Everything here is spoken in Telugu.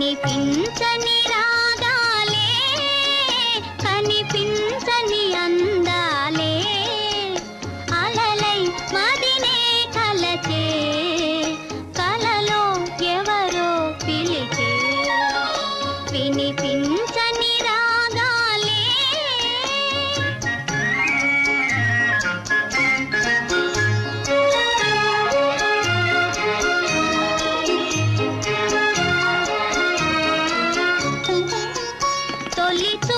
కనిపించని రాగాలే కనిపించని అందాలే. అలలై మదినే కలచే కలలో ఎవరో పిలిచే వినిపి Lito